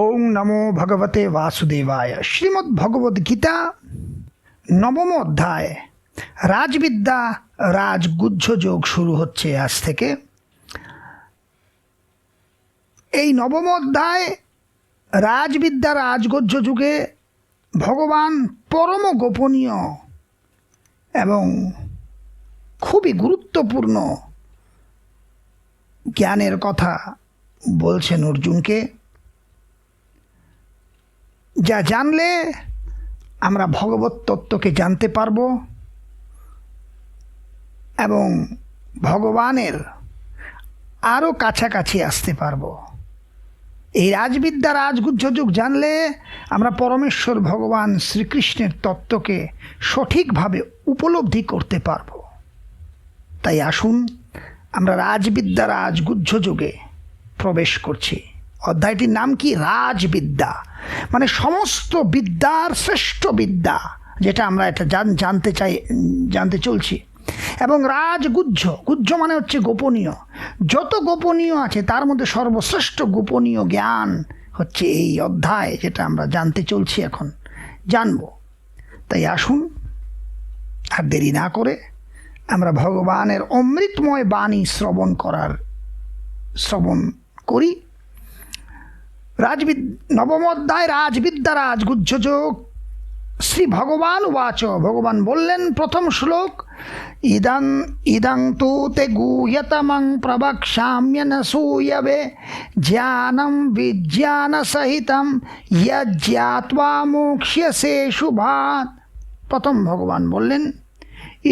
ওং নমো ভগবতে বাসুদেবায়। শ্রীমদ্ ভগবদ গীতা নবম অধ্যায় রাজবিদ্যা রাজগুহ্য যোগ শুরু হচ্ছে আজ থেকে। এই নবম অধ্যায় রাজবিদ্যা রাজগুহ্য যুগে ভগবান পরম গোপনীয় এবং খুবই গুরুত্বপূর্ণ জ্ঞানের কথা বলছেন অর্জুনকে। যা জানলে আমরা ভগবত তত্ত্বকে জানতে পারব এবং ভগবানের আরও কাছাকাছি আসতে পারব। এই রাজবিদ্যা, রাজগুহ্য যুগ জানলে আমরা পরমেশ্বর ভগবান শ্রীকৃষ্ণের তত্ত্বকে সঠিকভাবে উপলব্ধি করতে পারব। তাই আসুন, আমরা রাজবিদ্যা, রাজগুহ্য যুগে প্রবেশ করছি। অধ্যায়টির নাম কি? রাজবিদ্যা। মানে সমস্ত বিদ্যার শ্রেষ্ঠ বিদ্যা, যেটা আমরা এটা জান, জানতে চাই, জানতে চলছি। এবং রাজগুহ্য, গুহ্য মানে হচ্ছে গোপনীয়। যত গোপনীয় আছে, তার মধ্যে সর্বশ্রেষ্ঠ গোপনীয় জ্ঞান হচ্ছে এই অধ্যায়, যেটা আমরা জানতে চলছি এখন। জানব। তাই আসুন, আর দেরি না করে আমরা ভগবানের অমৃতময় বাণী শ্রবণ করার, শ্রবণ করি। রাজবিদ নবম অধ্যায় রাজবিদ্যা রাজগুহ্য যোগ শ্রী ভগবান উবাচ। ভগবান বললেন, প্রথম শ্লোক, ইদং ইদং তু তে গুহ্যতমং প্রবক্ষ্যাম্যন সূয়বে, জ্ঞানম বিজ্ঞান সহিতম যজ্ঞাত্বা মোক্ষ্যসে শুভাত প্রথম ভগবান বললেন,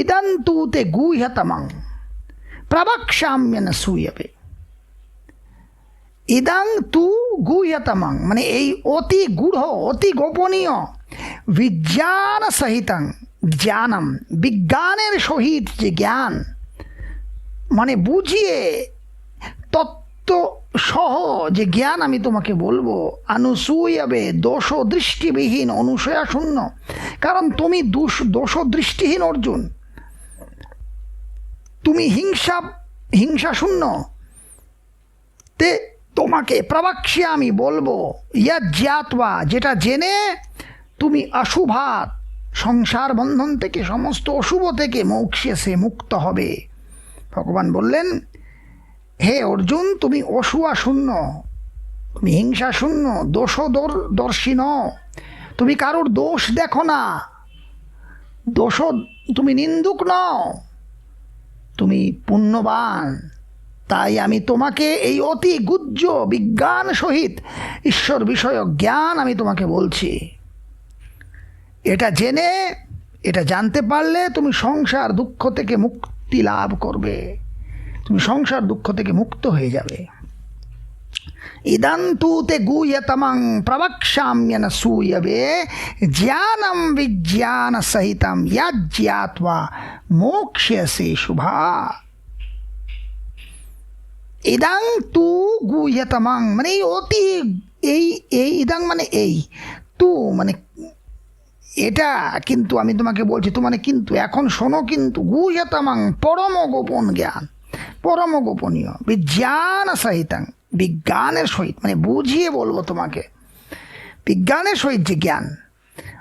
ইদং তু গুহ্যতমং প্রবক্ষ্যাম্যন সূয়বে। ইদাং তু গুহ্যতমং মানে এই অতি গূঢ়, অতি গোপনীয় বিজ্ঞান সহিতং, জ্ঞানম, বিজ্ঞানের সহিত যে জ্ঞান মানে বুঝিয়ে তত্ত্ব সহ যে জ্ঞান আমি তোমাকে বলব, আনুসূয়বে দোষ দৃষ্টিবিহীন অনুসয়া শূন্য কারণ তুমি দোষ দোষ দৃষ্টিহীন অর্জুন। তুমি হিংসা হিংসা শূন্য তে তোমাকে প্রবাক্ষ্যে আমি বলব ইয়া জ্ঞাতবা যেটা জেনে তুমি অশুভাত, সংসার বন্ধন থেকে সমস্ত অশুভ থেকে মোক্ষে সে মুক্ত হবে। ভগবান বললেন, হে অর্জুন, তুমি অসুয়া শূন্য, তুমি হিংসা শূন্য দোষ দর্শী ন তুমি কারোর দোষ দেখো না দোষ তুমি নিন্দুক নও, তুমি পুণ্যবান। তাই আমি তোমাকে এই অতি গুজ্জ বিজ্ঞান সহিত ঈশ্বর বিষয়ক জ্ঞান আমি তোমাকে বলছি। এটা জেনে, এটা জানতে পারলে তুমি সংসার দুঃখ থেকে মুক্তি লাভ করবে। তুমি সংসার দুঃখ থেকে মুক্ত হয়ে যাবে। ইদান্তু তে গুহ্যতমং প্রবক্ষ্যাম্যন সূয়বে, জ্ঞানম বিজ্ঞান সহিতম ইয়াজ্ঞাত্বা মোক্ষ্যসে শুভা। ইদাং তু গুহ্যতমাং মানে এই অতি এই এই ইদাং মানে এই তু মানে এটা কিন্তু আমি তোমাকে বলছি তো মানে কিন্তু এখন শোনো কিন্তু গুহ্যতমাং পরম গোপন জ্ঞান পরম গোপনীয় বিজ্ঞান সহিতাং বিজ্ঞানের সহিত মানে বুঝিয়ে বলব তোমাকে বিজ্ঞানের সহিত যে জ্ঞান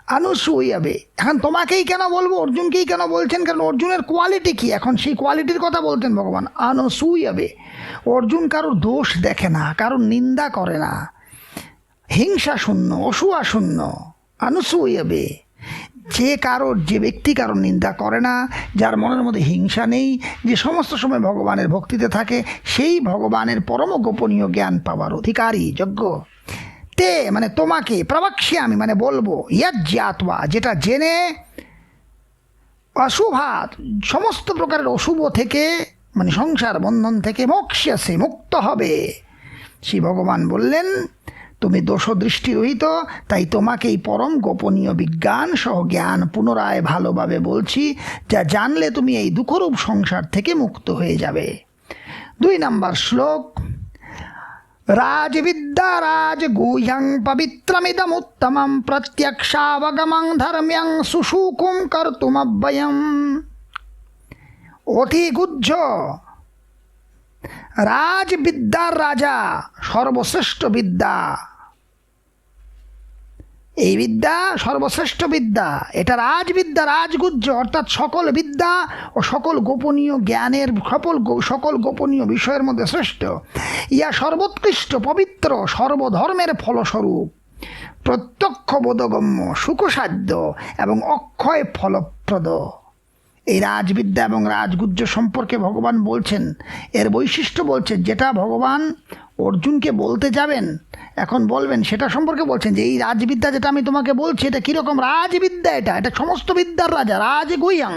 আনুসূয়াবে এখন তোমাকেই কেন বলব? অর্জুনকেই কেন বলছেন? কারণ অর্জুনের কোয়ালিটি কি? এখন সেই কোয়ালিটির কথা বলতেন ভগবান। আনুসূয়াবে অর্জুন কারোর দোষ দেখে না, কারোর নিন্দা করে না। হিংসা শূন্য, অসুয়া শূন্য আনুসূয়াবে যে কারোর, যে ব্যক্তি কারোর নিন্দা করে না, যার মনের মধ্যে হিংসা নেই, যে সমস্ত সময় ভগবানের ভক্তিতে থাকে, সেই ভগবানের পরম গোপনীয় জ্ঞান পাওয়ার অধিকারী যোগ্য তে মানে তোমাকে প্রবাক্ষে আমি মানে বলব ইয়াজ্ঞাতবা যেটা জেনে অশুভাত, সমস্ত প্রকারের অশুভ থেকে মানে সংসার বন্ধন থেকে মোক্ষে মুক্ত হবে। শ্রী ভগবান বললেন, তুমি দোষদৃষ্টি রহিত, তাই তোমাকে এই পরম গোপনীয় বিজ্ঞান সহ জ্ঞান পুনরায় ভালোভাবে বলছি, যা জানলে তুমি এই দুঃখরূপ সংসার থেকে মুক্ত হয়ে যাবে। দুই নাম্বার শ্লোক রাজবিদ্যা রাজগুহ্যং পবিত্রমিদমুত্তমম প্রত্যক্ষাবগমং ধর্ম্যং সুশুকুম কর্তুমব্যয়ম অতি গুজ্জ রাজবিদ্যার রাজা সর্বশ্রেষ্ঠ বিদ্যা এই বিদ্যা সর্বশ্রেষ্ঠ বিদ্যা। এটা রাজবিদ্যা, রাজগুজ্জ, অর্থাৎ সকল বিদ্যা ও সকল গোপনীয় জ্ঞানের, সকল সকল গোপনীয় বিষয়ের মধ্যে শ্রেষ্ঠ। ইয়া সর্বোৎকৃষ্ট, পবিত্র, সর্বধর্মের ফলস্বরূপ। প্রত্যক্ষ বোধগম্য, সুখসাধ্য এবং অক্ষয় ফলপ্রদ। এই রাজবিদ্যা এবং রাজগুজ্জ সম্পর্কে ভগবান বলছেন। এর বৈশিষ্ট্য বলছেন যেটা ভগবান অর্জুনকে বলতে যাবেন, এখন বলবেন, সেটা সম্পর্কে বলছেন যে, এই রাজবিদ্যা যেটা আমি তোমাকে বলছি, এটা কীরকম রাজবিদ্যা এটা? এটা সমস্ত বিদ্যার রাজা, রাজ গুইয়াং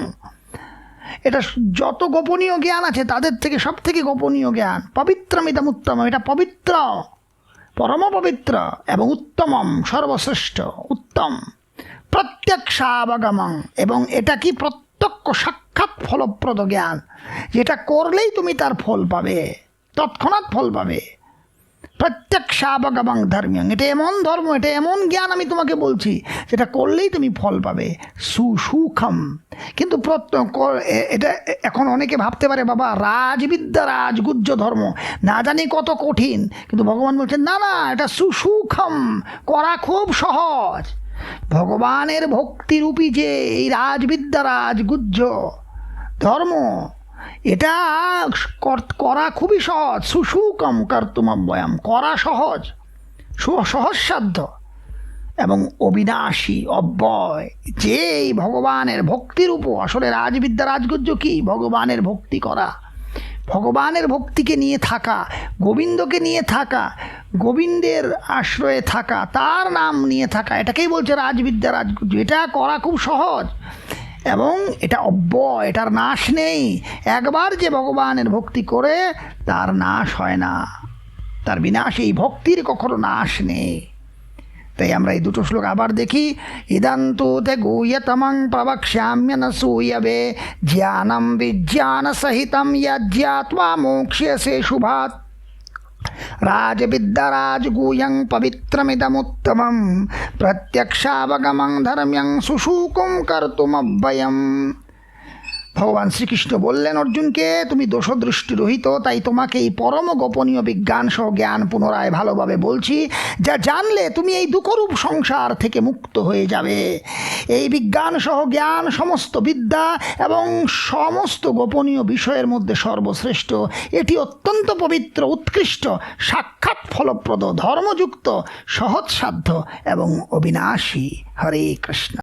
এটা যত গোপনীয় জ্ঞান আছে, তাদের থেকে সব থেকে গোপনীয় জ্ঞান। পবিত্রমিদম উত্তম, এটা পবিত্র, পরম পবিত্র এবং উত্তমম, সর্বশ্রেষ্ঠ, উত্তম। প্রত্যক্ষাবগমং এবং এটা কি প্রত্যক্ষ সাক্ষাৎ ফলপ্রদ জ্ঞান। যেটা করলেই তুমি তার ফল পাবে, তৎক্ষণাৎ ফল পাবে। প্রত্যক্ষাবগমং ধর্মীয়। এটা এমন ধর্ম, এটা এমন জ্ঞান আমি তোমাকে বলছি, যেটা করলেই তুমি ফল পাবে। সুসুখম। কিন্তু এটা এখন অনেকে ভাবতে পারে, বাবা, রাজবিদ্যা, রাজগুজ্জ ধর্ম, না জানি কত কঠিন। কিন্তু ভগবান বলছেন, না না, এটা সুসুখম, করা খুব সহজ। ভগবানের ভক্তিরূপী যে এই রাজবিদ্যা, রাজগুজ্জ ধর্ম, এটা করা খুবই সহজ। সুসুকম কর্তুমব্যয়াম করা সহজ সহজসাধ্য। এবং অবিনাশী, অব্যয় যে ভগবানের ভক্তির উপর আসলে রাজবিদ্যা, রাজগুজ্জ কি? ভগবানের ভক্তি করা। ভগবানের ভক্তিকে নিয়ে থাকা, গোবিন্দকে নিয়ে থাকা, গোবিন্দের আশ্রয়ে থাকা, তার নাম নিয়ে থাকা, এটাকেই বলছে রাজবিদ্যা রাজগুজ্জ এটা করা খুব সহজ। এবং এটা অব্যয়, এটার নাশ নেই। একবার যে ভগবানের ভক্তি করে, তার নাশ হয় না। তার বিনাশ, এই ভক্তির কখনো নাশ নেই। তাই আমরা এই দুটো শ্লোক আবার দেখি। ইদান্তু তে গুহ্যতমং প্রবক্ষ্যাম্য ন সূয়বে, জ্ঞানম বিজ্ঞান সহিতম যজ্ঞাত্বা মোক্ষ্যসে শুভাত রাজবিদ্যা রাজগুহ্যং পবিত্রমিদমুত্তমম, প্রত্যক্ষাবগমং ধর্ম্যং সুশুকুম কর্তুমব্যয়ম ভগবান শ্রীকৃষ্ণ বললেন, অর্জুনকে, তুমি দোষদৃষ্টি রহিত, তাই তোমাকে এই পরম গোপনীয় বিজ্ঞান সহ জ্ঞান পুনরায় ভালোভাবে বলছি, যা জানলে তুমি এই দুঃখরূপ সংসার থেকে মুক্ত হয়ে যাবে। এই বিজ্ঞান সহ জ্ঞান সমস্ত বিদ্যা এবং সমস্ত গোপনীয় বিষয়ের মধ্যে সর্বশ্রেষ্ঠ, এটি অত্যন্ত পবিত্র, উৎকৃষ্ট, সাক্ষাৎ ফলপ্রদ, ধর্মযুক্ত, সহজসাধ্য এবং অবিনাশী। হরে কৃষ্ণ।